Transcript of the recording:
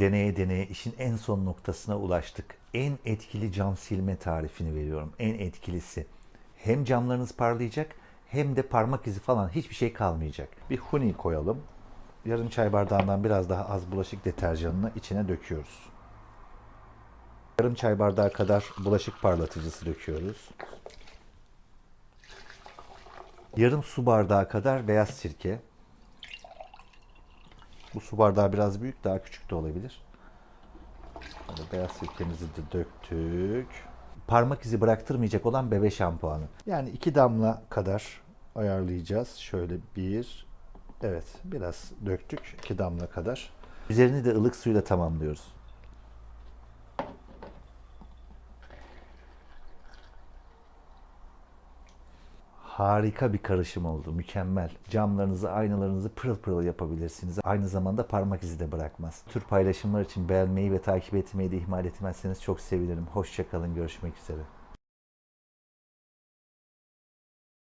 deneye deneye işin en son noktasına ulaştık. En etkili cam silme tarifini veriyorum. En etkilisi. Hem camlarınız parlayacak hem de parmak izi falan hiçbir şey kalmayacak. Bir huni koyalım. Yarım çay bardağından biraz daha az bulaşık deterjanını içine döküyoruz. Yarım çay bardağı kadar bulaşık parlatıcısı döküyoruz. Yarım su bardağı kadar beyaz sirke. Bu su bardağı biraz büyük, daha küçük de olabilir. Böyle beyaz sirkemizi de döktük. Parmak izi bıraktırmayacak olan bebe şampuanı. Yani iki damla kadar ayarlayacağız. Şöyle bir, evet biraz döktük iki damla kadar. Üzerini de ılık suyla tamamlıyoruz. Harika bir karışım oldu. Mükemmel. Camlarınızı, aynalarınızı pırıl pırıl yapabilirsiniz. Aynı zamanda parmak izi de bırakmaz. Tür paylaşımlar için beğenmeyi ve takip etmeyi de ihmal etmezseniz çok sevinirim. Hoşçakalın. Görüşmek üzere.